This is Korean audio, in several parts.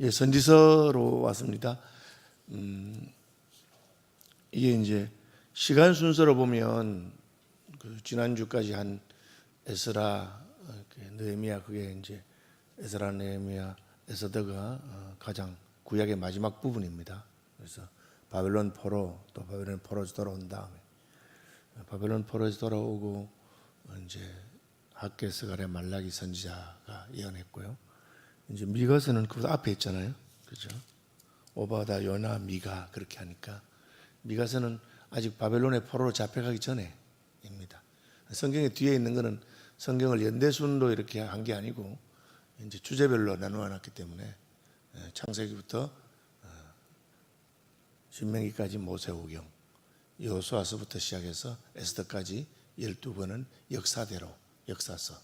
예, 선지서로 왔습니다. 음, 이게 이제 시간 순서로 보면 그 지난주까지 한 에스라, 어, 그 느헤미야 그게 이제 에스라 느헤미야 에스더가 어, 가장 구약의 마지막 부분입니다. 그래서 바벨론 포로 또 바벨론 포로에서 돌아온 다음에 바벨론 포로에서 돌아오고 이제 학계스가랴 말라기 선지자가 예언했고요. 이제 미가서는 그 앞에 있잖아요. 그죠? 오바다, 요나, 미가 그렇게 하니까 미가서는 아직 바벨론의 포로로 잡혀가기 전에입니다. 성경의 뒤에 있는 거는 성경을 연대순으로 이렇게 한 게 아니고 이제 주제별로 나누어 놨기 때문에 예, 창세기부터 어, 신명기까지 모세오경, 여호수아서부터 시작해서 에스더까지 12권은 역사대로 역사서.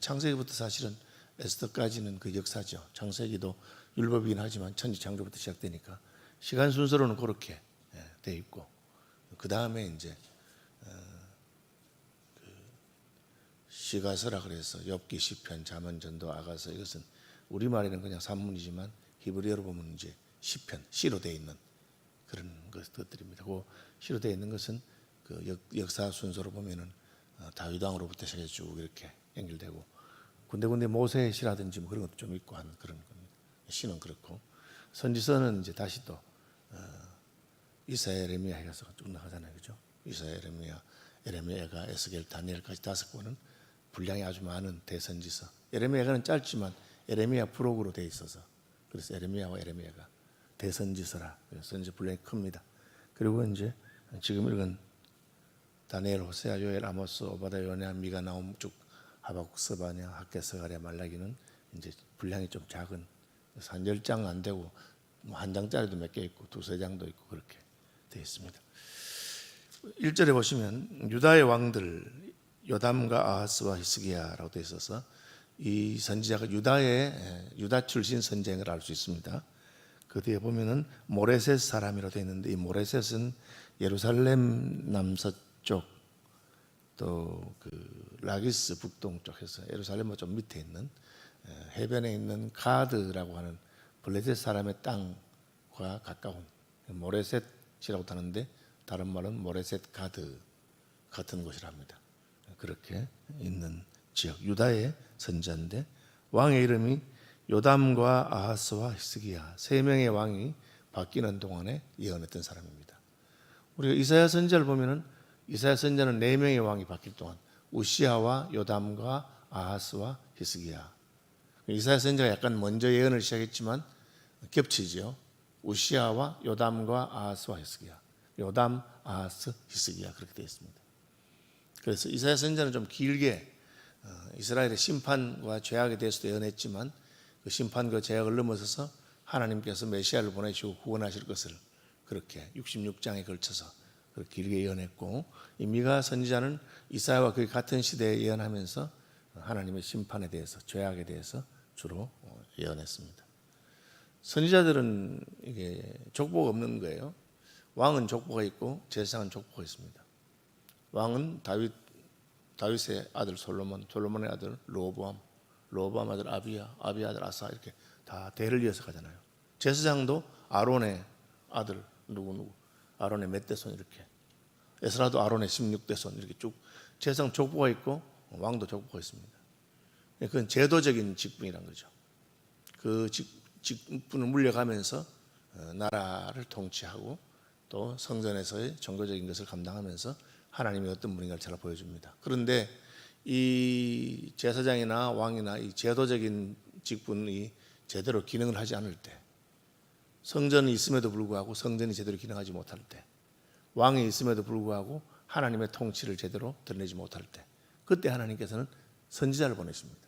창세기부터 사실은 에스더까지는 그 역사죠. 창세기도 율법이긴 하지만 천지 창조부터 시작되니까 시간 순서로는 그렇게 예, 돼 있고 그 다음에 이제 어, 그 시가서라 그래서 엽기 시편 잠언 전도 아가서 이것은 우리 말에는 그냥 산문이지만 히브리어로 보면 이제 시편 시로 돼 있는 그런 것- 것들입니다. 그 시로 돼 있는 것은 그 역, 역사 순서로 보면은 어, 다윗 왕으로부터 시작해서 쭉 이렇게 연결되고 군데군데 모세의 시라든지 뭐 그런 것도 좀 있고 하는 그런 겁니다. 시는 그렇고 선지서는 이제 다시 또 어, 이사야 에레미야 해서 쭉 나가잖아요, 그죠? 이사야 에레미야 에레미야가 에스겔 다니엘까지 다섯 권은 분량이 아주 많은 대선지서. 에레미야가는 짧지만 에레미야 프록으로 돼 있어서 그래서 에레미야와 에레미야가 대선지서라. 그래서 선지 분량이 큽니다. 그리고 이제 지금 읽은 다니엘, 호세아, 요엘, 아모스, 오바다, 요냐, 미가 나옴 쭉 하박국, 스바냐, 학계서가랴, 말라기는 이제 분량이 좀 작은 한 열 장 안 되고 뭐 한 장짜리도 몇 개 있고 두세 장도 있고 그렇게 되어 있습니다. 1절에 보시면 유다의 왕들 요담과 아하스와 히스기야라고 되어 있어서 이 선지자가 유다의 에, 유다 출신 걸알수 있습니다. 그 뒤에 보면은 모레셋 사람이라고 되어 있는데 이 모레셋은 예루살렘 남서쪽 또 그 라기스 북동쪽 해서 예루살렘 좀 밑에 있는 에, 해변에 있는 가드라고 하는 블레셋 사람의 땅과 가까운 모레셋이라고 하는데 다른 말은 모레셋 가드 같은 곳이랍니다. 그렇게 있는 지역 유다의 선자인데 왕의 이름이 요담과 아하스와 히스기야 세 명의 왕이 바뀌는 동안에 예언했던 사람입니다. 우리가 이사야 선자를 보면은 이사야 선자는 네 명의 왕이 바뀔 동안 우시아와 요담과 아하스와 히스기야 이사야 선자가 약간 먼저 예언을 시작했지만 겹치죠. 우시아와 요담과 아하스와 히스기야 요담, 아하스, 히스기야 그렇게 되어 있습니다. 그래서 이사야 선자는 좀 길게 어, 이스라엘의 심판과 죄악에 대해서도 예언했지만 그 심판과 죄악을 넘어서서 하나님께서 메시아를 보내시고 구원하실 것을 그렇게 66장에 걸쳐서 길게 예언했고 이 미가 선지자는 이사야와 그 같은 시대에 예언하면서 하나님의 심판에 대해서 죄악에 대해서 주로 어, 예언했습니다. 선지자들은 이게 족보가 없는 거예요. 왕은 족보가 있고 제사장은 족보가 있습니다. 왕은 다윗 다윗의 아들 솔로몬, 솔로몬의 아들 로보암, 로보암 아들 아비야, 아비야 아들 아사 이렇게 다 대를 이어서 가잖아요. 제사장도 아론의 아들 누구 누구, 아론의 몇 대 손 이렇게, 에스라도 아론의 16대 손 이렇게 쭉 제사장 족보가 있고 왕도 족보가 있습니다. 그건 제도적인 직분이란 거죠. 그 직, 직분을 물려가면서 어, 나라를 통치하고 또 성전에서의 정거적인 것을 감당하면서 하나님이 어떤 분인가를 잘 보여줍니다. 그런데 이 제사장이나 왕이나 이 제도적인 직분이 제대로 기능을 하지 않을 때, 성전이 있음에도 불구하고 성전이 제대로 기능하지 못할 때, 왕이 있음에도 불구하고 하나님의 통치를 제대로 드러내지 못할 때, 그때 하나님께서는 선지자를 보내십니다.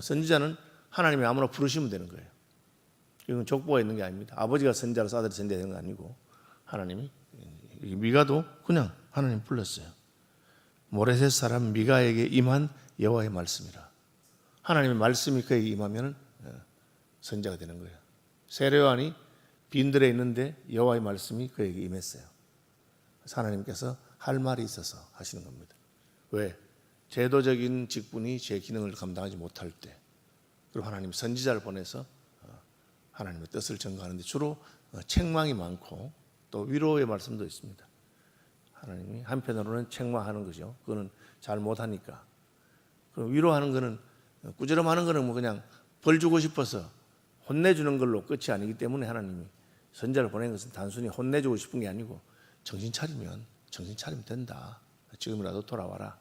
선지자는 하나님이 아무나 부르시면 되는 거예요. 이건 족보가 있는 게 아닙니다. 아버지가 선지자로서 아들이 선지자 되는 거 아니고 하나님이 이 미가도 그냥 하나님 불렀어요. 모레셋 사람 미가에게 임한 여호와의 말씀이라. 하나님의 말씀이 그에게 임하면 선자가 되는 거예요. 세례요한이 빈들에 있는데 여호와의 말씀이 그에게 임했어요. 하나님께서 할 말이 있어서 하시는 겁니다. 왜? 제도적인 직분이 제 기능을 감당하지 못할 때, 그리고 하나님 선지자를 보내서 어, 하나님의 뜻을 전가하는데 주로 어, 책망이 많고 또 위로의 말씀도 있습니다. 하나님이 한편으로는 책망하는 거죠. 그거는 잘 못하니까. 그럼 위로하는 거는 어, 꾸지람하는 거는 뭐 그냥 벌 주고 싶어서 혼내주는 걸로 끝이 아니기 때문에 하나님이 선자를 보낸 것은 단순히 혼내주고 싶은 게 아니고 정신 차리면 정신 차리면 된다. 지금이라도 돌아와라.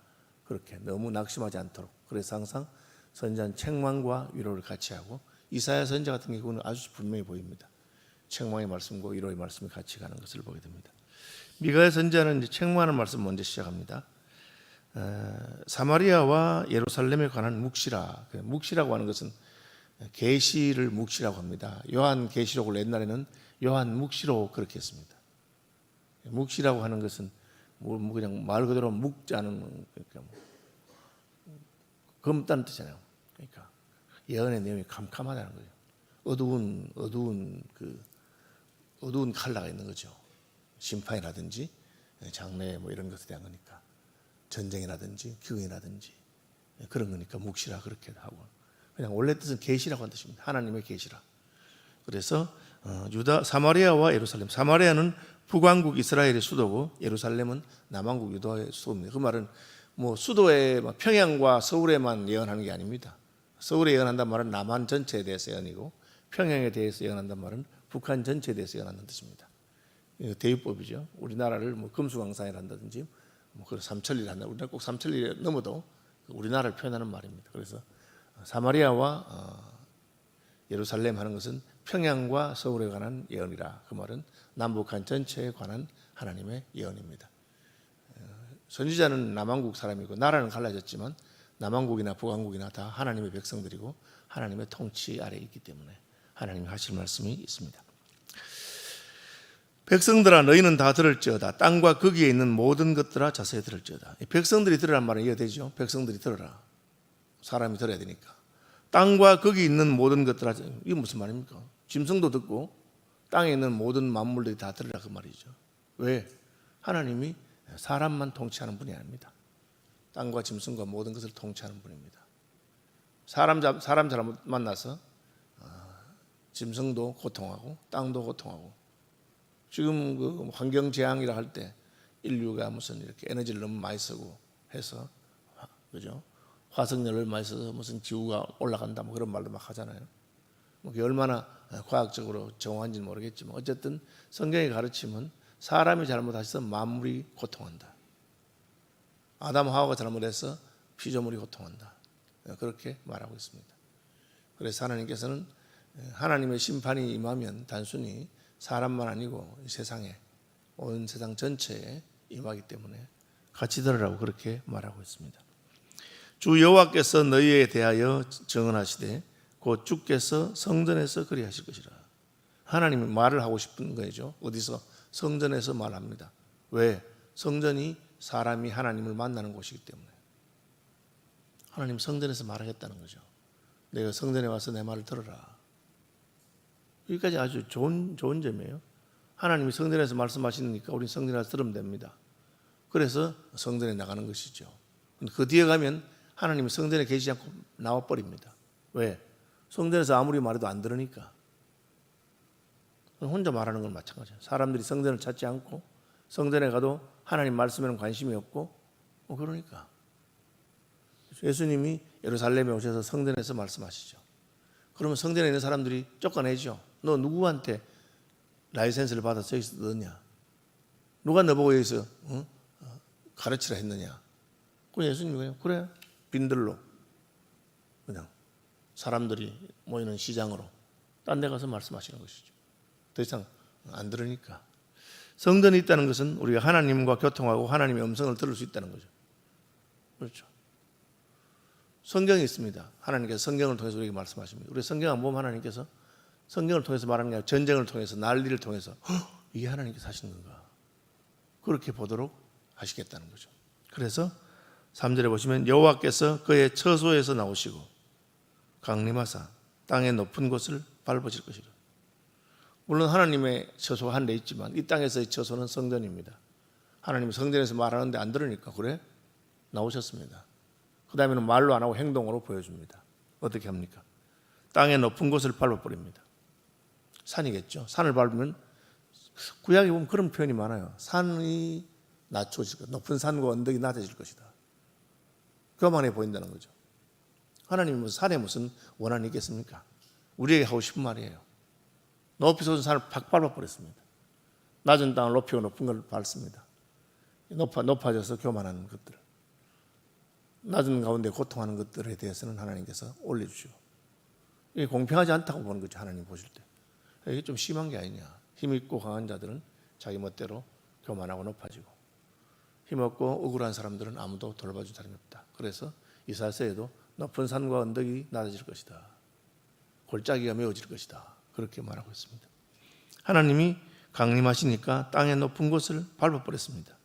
그렇게 너무 낙심하지 않도록. 그래서 항상 선자는 책망과 위로를 같이 하고 이사야 선자 같은 경우는 아주 분명히 보입니다. 책망의 말씀과 위로의 말씀이 같이 가는 것을 보게 됩니다. 미가의 선자는 책망하는 말씀 먼저 시작합니다. 어, 사마리아와 예루살렘에 관한 묵시라. 그 묵시라고 하는 것은 계시를 묵시라고 합니다. 요한 계시록을 옛날에는 요한 묵시로 그렇게 했습니다. 묵시라고 하는 것은 뭐, 뭐 그냥 말 그대로 묵자는 그러니까 뭐 검다는 뜻이잖아요. 그러니까 예언의 내용이 캄캄하다는 거죠. 어두운 어두운 그 어두운 칼라가 있는 거죠. 심판이라든지 장래 뭐 이런 것에 대한 거니까 전쟁이라든지 기근이라든지 그런 거니까 묵시라 그렇게 하고 그냥 원래 뜻은 계시라고 하는 뜻입니다. 하나님의 계시라. 그래서 어, 유다 사마리아와 예루살렘 사마리아는 북왕국 이스라엘의 수도고 예루살렘은 남왕국 유다의 수도입니다. 그 말은 뭐 수도의 막 평양과 서울에만 예언하는 게 아닙니다. 서울에 예언한단 말은 남한 전체에 대해서 예언이고 평양에 대해서 예언한단 말은 북한 전체에 대해서 예언하는 뜻입니다. 대유법이죠. 우리나라를 뭐 금수강산이라 한다든지 뭐 그런 삼천리를 한다. 우리나라 꼭 삼천리 넘어도 우리나라를 표현하는 말입니다. 그래서 사마리아와 어, 예루살렘 하는 것은 평양과 서울에 관한 예언이라. 그 말은 남북한 전체에 관한 하나님의 예언입니다. 어, 선지자는 남한국 사람이고 나라는 갈라졌지만 남한국이나 북한국이나 다 하나님의 백성들이고 하나님의 통치 아래에 있기 때문에 하나님이 하실 말씀이 있습니다. 백성들아 너희는 다 들을지어다. 땅과 거기에 있는 모든 것들아 자세히 들을지어다. 이 백성들이 들으란 말은 이해되죠? 백성들이 들어라 사람이 들어야 되니까. 땅과 거기 있는 모든 것들아 이게 무슨 말입니까? 짐승도 듣고 땅에 있는 모든 만물들이 다 들으라 그 말이죠. 왜? 하나님이 사람만 통치하는 분이 아닙니다. 땅과 짐승과 모든 것을 통치하는 분입니다. 사람 자- 사람 잘못 만나서 어, 짐승도 고통하고 땅도 고통하고 지금 그 환경 재앙이라 할 때 인류가 무슨 이렇게 에너지를 너무 많이 쓰고 해서 화- 그죠? 화석연료를 많이 써서 무슨 지구가 올라간다 뭐 그런 말도 막 하잖아요. 뭐 얼마나 과학적으로 정확한지는 모르겠지만 어쨌든 성경의 가르침은 사람이 잘못해서 만물이 고통한다. 아담 하와가 잘못해서 피조물이 고통한다. 그렇게 말하고 있습니다. 그래서 하나님께서는 하나님의 심판이 임하면 단순히 사람만 아니고 이 세상에 온 세상 전체에 임하기 때문에 같이 들으라고 그렇게 말하고 있습니다. 주 여호와께서 너희에 대하여 증언하시되 곧 주께서 성전에서 그리하실 것이라. 하나님이 말을 하고 싶은 거죠. 어디서 성전에서 말합니다. 왜? 성전이 사람이 하나님을 만나는 곳이기 때문에. 하나님 성전에서 말하겠다는 거죠. 내가 성전에 와서 내 말을 들어라. 여기까지 아주 좋은 좋은 점이에요. 하나님이 성전에서 말씀하시니까 우리 성전에 들으면 됩니다. 그래서 성전에 나가는 것이죠. 그 뒤에 가면 하나님이 성전에 계시지 않고 나와 버립니다. 왜? 성전에서 아무리 말해도 안 들으니까. 혼자 말하는 건 마찬가지예요. 사람들이 성전을 찾지 않고 성전에 가도 하나님 말씀에는 관심이 없고 뭐 그러니까 예수님이 예루살렘에 오셔서 성전에서 말씀하시죠. 그러면 성전에 있는 사람들이 쫓아내죠. 너 누구한테 라이센스를 받아서 여기서 넣냐? 누가 너보고 여기서 어? 어, 가르치라 했느냐? 그 예수님이 그냥 그래 빈들로 그냥 사람들이 모이는 시장으로 딴 데 가서 말씀하시는 것이죠. 더 이상 안 들으니까 성전이 있다는 것은 우리가 하나님과 교통하고 하나님의 음성을 들을 수 있다는 거죠. 그렇죠. 성경이 있습니다. 하나님께서 성경을 통해서 우리에게 말씀하십니다. 우리 성경 안 보면 하나님께서 성경을 통해서 말하는 게 아니라 전쟁을 통해서 난리를 통해서 "헉, 이게 하나님께서 하시는 건가? 그렇게 보도록 하시겠다는 거죠. 그래서 3절에 보시면 여호와께서 그의 처소에서 나오시고 강림하사 땅의 높은 곳을 밟으실 것이라. 물론 하나님의 처소가 한데 있지만 이 땅에서의 처소는 성전입니다. 하나님이 성전에서 말하는데 안 들으니까 그래 나오셨습니다. 그 다음에는 말로 안 하고 행동으로 보여줍니다. 어떻게 합니까? 땅의 높은 곳을 밟아버립니다. 산이겠죠. 산을 밟으면 구약에 보면 그런 표현이 많아요. 산이 낮춰질 것, 높은 산과 언덕이 낮아질 것이다. 그만해 보인다는 거죠. 하나님이 무슨 산에 무슨 원한이 있겠습니까? 우리에게 하고 싶은 말이에요. 높이 솟은 산을 팍 밟아버렸습니다. 낮은 땅을 높이고 높은 걸 밟습니다. 높아, 높아져서 교만하는 것들. 낮은 가운데 고통하는 것들에 대해서는 하나님께서 올려주시고. 이게 공평하지 않다고 보는 거죠. 하나님 보실 때. 이게 좀 심한 게 아니냐. 힘있고 강한 자들은 자기 멋대로 교만하고 높아지고 힘없고 억울한 사람들은 아무도 돌봐준 사람이 없다. 그래서 이사야서에도 높은 산과 언덕이 낮아질 것이다. 골짜기가 메워질 것이다. 그렇게 말하고 있습니다. 하나님이 강림하시니까 땅의 높은 곳을 밟아버렸습니다.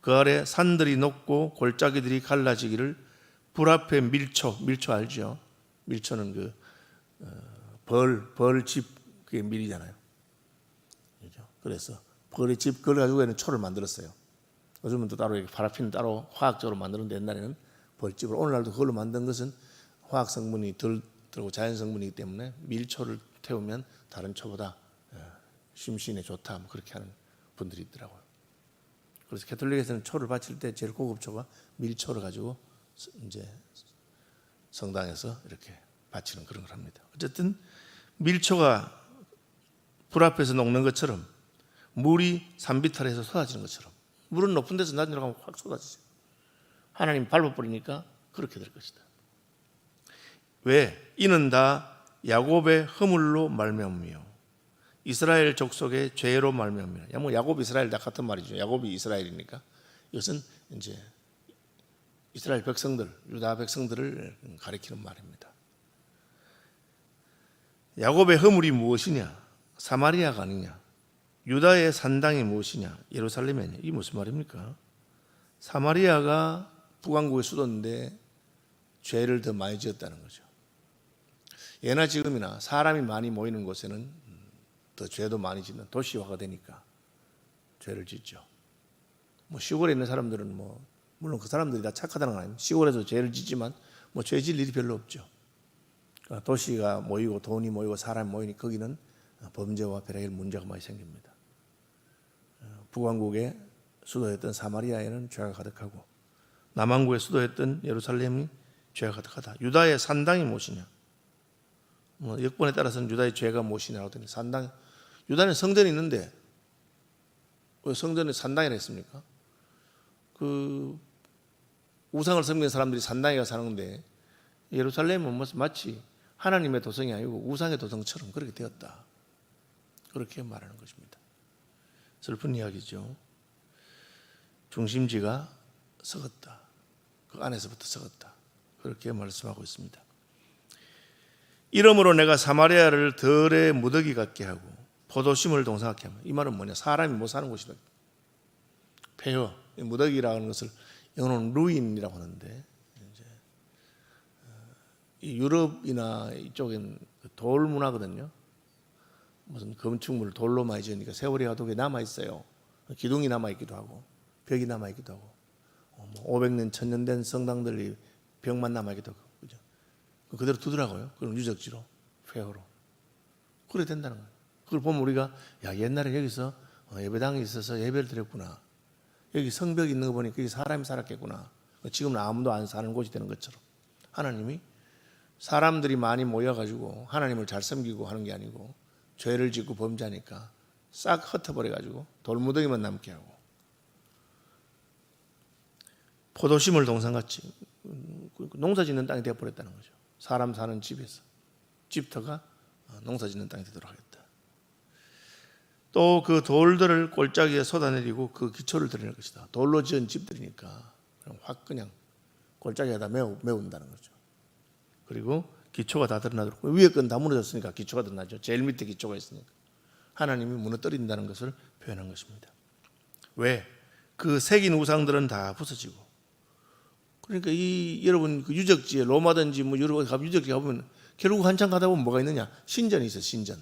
그 아래 산들이 높고 골짜기들이 갈라지기를 불 앞에 밀초, 밀초 알죠? 밀초는 그 어, 벌, 벌집 그게 밀이잖아요. 그래서 벌의 집 그걸 가지고 초를 만들었어요. 요즘은 또 따로 파라핀 따로 화학적으로 만드는데 옛날에는 벌집을 오늘날도 그걸로 만든 것은 화학 성분이 덜 들고 자연 성분이기 때문에 밀초를 태우면 다른 초보다 예, 심신에 좋다 뭐 그렇게 하는 분들이 있더라고요. 그래서 캐톨릭에서는 초를 바칠 때 제일 고급 초가 밀초를 가지고 이제 성당에서 이렇게 바치는 그런 걸 합니다. 어쨌든 밀초가 불 앞에서 녹는 것처럼 물이 산비탈에서 쏟아지는 것처럼 물은 높은 데서 낮은 데로 가면 확 쏟아지죠. 하나님 밟아버리니까 그렇게 될 것이다. 왜? 이는 다 야곱의 허물로 말미암으며 이스라엘 족속의 죄로 말미암으며 야, 뭐 야곱 이스라엘 다 같은 말이죠. 야곱이 이스라엘이니까 이것은 이제 이스라엘 백성들, 유다 백성들을 가리키는 말입니다. 야곱의 허물이 무엇이냐? 사마리아가 아니냐? 유다의 산당이 무엇이냐? 예루살렘이 아니냐? 이 무슨 말입니까? 사마리아가 북왕국의 수도인데 죄를 더 많이 지었다는 거죠. 예나 지금이나 사람이 많이 모이는 곳에는 더 죄도 많이 짓는 도시화가 되니까 죄를 짓죠. 뭐 시골에 있는 사람들은 뭐 물론 그 사람들이 다 착하다는 건 아니에요. 시골에서 죄를 짓지만 뭐 죄 질 일이 별로 없죠. 그러니까 도시가 모이고 돈이 모이고 사람이 모이니 거기는 범죄와 별의 문제가 많이 생깁니다. 북왕국의 수도였던 사마리아에는 죄가 가득하고 남왕국의 수도였던 예루살렘이 죄가 가득하다. 유다의 산당이 무엇이냐? 뭐 역번에 따라서는 유다의 죄가 무엇이냐고 하더니 산당 유다는 성전이 있는데 왜 성전에 산당이라 했습니까? 그 우상을 섬기는 사람들이 산당에 가 사는데 예루살렘은 마치 하나님의 도성이 아니고 우상의 도성처럼 그렇게 되었다. 그렇게 말하는 것입니다. 슬픈 이야기죠. 중심지가 썩었다. 그 안에서부터 썩었다. 그렇게 말씀하고 있습니다. 이러므로 내가 사마리아를 덜의 무더기 같게 하고 포도심을 동상하게 하면 이 말은 뭐냐? 사람이 못 사는 곳이다. 폐허, 무더기라는 것을 영어로는 루인이라고 하는데 이 유럽이나 이쪽엔 돌 문화거든요. 무슨 건축물 돌로 많이 지으니까 세월이 그게 남아 있어요. 기둥이 남아 있기도 하고 벽이 남아 있기도 하고 어, 뭐 500년, 1000년 된 성당들이 벽만 남아 있기도 하고 그죠? 그대로 두더라고요. 그럼 유적지로 폐허로 그래 된다는 거예요. 그걸 보면 우리가 야 옛날에 여기서 어, 예배당이 있어서 예배를 드렸구나. 여기 성벽이 있는 거 보니까 여기 사람이 살았겠구나. 지금은 아무도 안 사는 곳이 되는 것처럼 하나님이 사람들이 많이 모여가지고 하나님을 잘 섬기고 하는 게 아니고 죄를 짓고 범죄하니까 싹 흩어버려가지고 돌무더기만 남게 하고 포도심을 동산같이 농사 짓는 땅이 되어버렸다는 거죠. 사람 사는 집에서 집터가 농사 짓는 땅이 되도록 하겠다. 또 그 돌들을 골짜기에 쏟아내리고 그 기초를 드러낼 것이다. 돌로 지은 집들이니까 그럼 확 그냥 골짜기에다 메운다는 거죠. 그리고 기초가 다 드러나도록 위에 건 다 무너졌으니까 기초가 드러나죠. 제일 밑에 기초가 있으니까. 하나님이 무너뜨린다는 것을 표현한 것입니다. 왜? 그 새긴 우상들은 다 부서지고. 그러니까 이 여러분 그 유적지에 로마든지 뭐 여러 가 유적지 가보면 결국 한참 가다 보면 뭐가 있느냐? 신전이 있어 신전.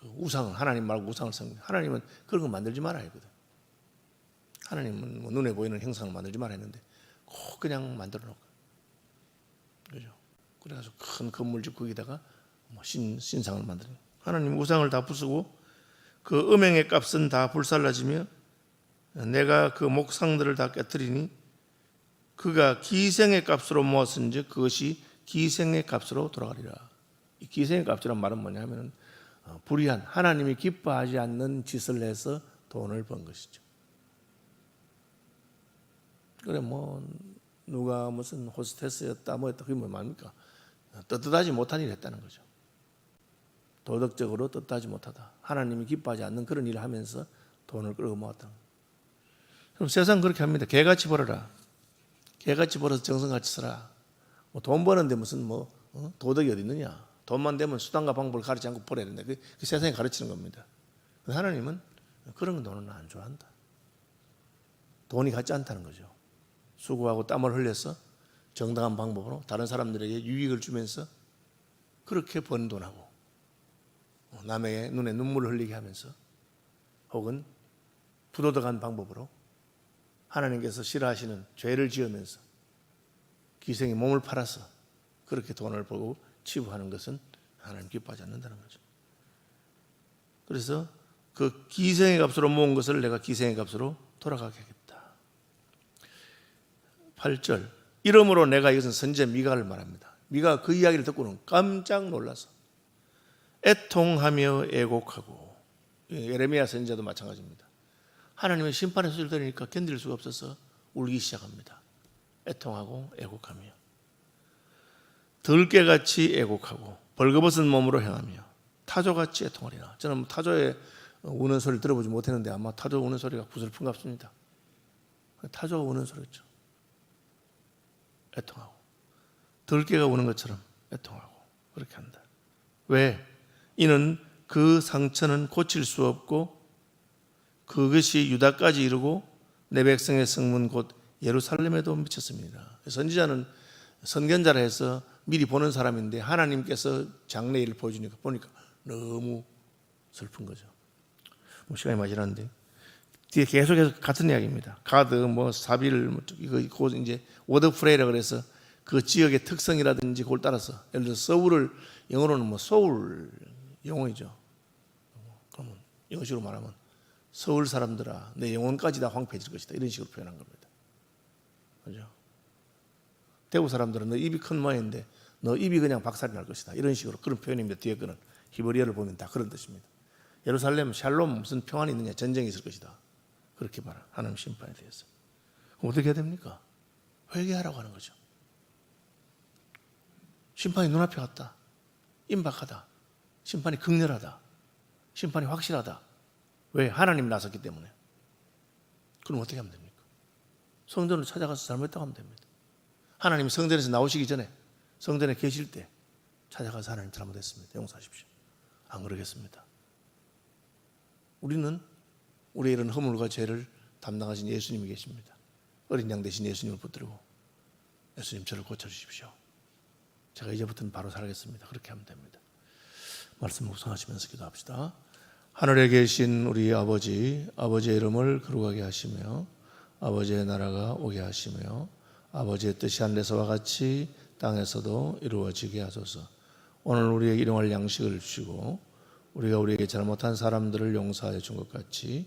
그 우상을 하나님 말고 우상을 섬기 하나님은 그런 거 만들지 말아야 하거든. 하나님은 뭐 눈에 보이는 형상을 만들지 말아야 했는데 꼭 그냥 만들어 놓고 그죠 그래가지고 큰 건물 짓고 거기다가 뭐 신, 신상을 만드는 하나님 우상을 다 부수고 그 음행의 값은 다 불살라지며 내가 그 목상들을 다 깨뜨리니 그가 기생의 값으로 모았은즉 그것이 기생의 값으로 돌아가리라. 이 기생의 값이란 말은 뭐냐면은 어, 불의한 하나님이 기뻐하지 않는 짓을 해서 돈을 번 것이죠. 그래 뭐 누가 무슨 호스테스였다 뭐 했다 그게 뭐 말입니까? 떳떳하지 못한 일을 했다는 거죠. 도덕적으로 떳떳하지 못하다. 하나님이 기뻐하지 않는 그런 일을 하면서 돈을 끌어 모았다. 그럼 세상 그렇게 합니다. 개같이 벌어라. 개같이 벌어서 정성같이 써라. 뭐 돈 버는데 무슨 뭐 어? 도덕이 어디 있느냐? 돈만 되면 수단과 방법을 가르치지 않고 벌어야 된다. 그, 그 세상이 가르치는 겁니다. 하나님은 그런 돈은 안 좋아한다. 돈이 같지 않다는 거죠. 수고하고 땀을 흘려서 정당한 방법으로 다른 사람들에게 유익을 주면서 그렇게 번 돈하고 남의 눈에 눈물을 흘리게 하면서 혹은 부도덕한 방법으로 하나님께서 싫어하시는 죄를 지으면서 기생이 몸을 팔아서 그렇게 돈을 벌고 치부하는 것은 하나님 기뻐하지 않는다는 거죠. 그래서 그 기생의 값으로 모은 것을 내가 기생의 값으로 돌아가게 하겠다. 8절 이러므로 내가 이것은 선제 미가를 말합니다. 미가 그 이야기를 듣고는 깜짝 놀라서 애통하며 애곡하고 예, 예레미야 선지자도 마찬가지입니다. 하나님의 심판의 소리를 들으니까 견딜 수가 없어서 울기 시작합니다. 애통하고 애곡하며 들깨같이 애곡하고 벌거벗은 몸으로 행하며 타조같이 애통하리라. 저는 타조의 우는 소리를 들어보지 못했는데 아마 타조 우는 소리가 구슬픈 같습니다. 타조가 우는 소리죠. 애통하고 들깨가 우는 것처럼 애통하고 그렇게 한다. 왜? 이는 그 상처는 고칠 수 없고 그것이 유다까지 이르고 내 백성의 성문 곧 예루살렘에도 미쳤습니다. 선지자는 선견자라 해서 미리 보는 사람인데 하나님께서 장래일을 보여주니까 보니까 너무 슬픈 거죠. 뭐 시간이 많이 지났는데 뒤에 계속해서 같은 이야기입니다. 가드 뭐 사빌 뭐 이거 곧 이제 워드 프레이라 그래서 그 지역의 특성이라든지 그걸 따라서 예를 들어 서울을 영어로는 뭐 소울 영어이죠. 그러면 영어식으로 말하면 서울 사람들아 내 영혼까지 다 황폐해질 것이다 이런 식으로 표현한 겁니다. 그죠? 대구 사람들은 너 입이 큰 모양인데 너 입이 그냥 박살이 날 것이다 이런 식으로 그런 표현입니다. 뒤에 거는 히브리어를 보면 다 그런 뜻입니다. 예루살렘 샬롬 무슨 평안이 있느냐 전쟁이 있을 것이다. 그렇게 말하 하나님 심판에 대해서 어떻게 됩니까? 회개하라고 하는 거죠. 심판이 눈앞에 왔다. 임박하다. 심판이 극렬하다. 심판이 확실하다. 왜? 하나님 나섰기 때문에. 그럼 어떻게 하면 됩니까? 성전을 찾아가서 잘못했다고 하면 됩니다. 하나님이 성전에서 나오시기 전에 성전에 계실 때 찾아가서 하나님 잘못했습니다. 용서하십시오. 안 그러겠습니다. 우리는 우리의 이런 허물과 죄를 담당하신 예수님이 계십니다. 어린 양 대신 예수님을 붙들고 예수님 저를 고쳐주십시오. 제가 이제부터는 바로 살겠습니다. 그렇게 하면 됩니다. 말씀 묵상하시면서 기도합시다. 하늘에 계신 우리 아버지, 아버지의 이름을 거룩하게 하시며 아버지의 나라가 오게 하시며 아버지의 뜻이 하늘에서와 같이 땅에서도 이루어지게 하소서. 오늘 우리에게 일용할 양식을 주시고 우리가 우리에게 잘못한 사람들을 용서하여 준 것 같이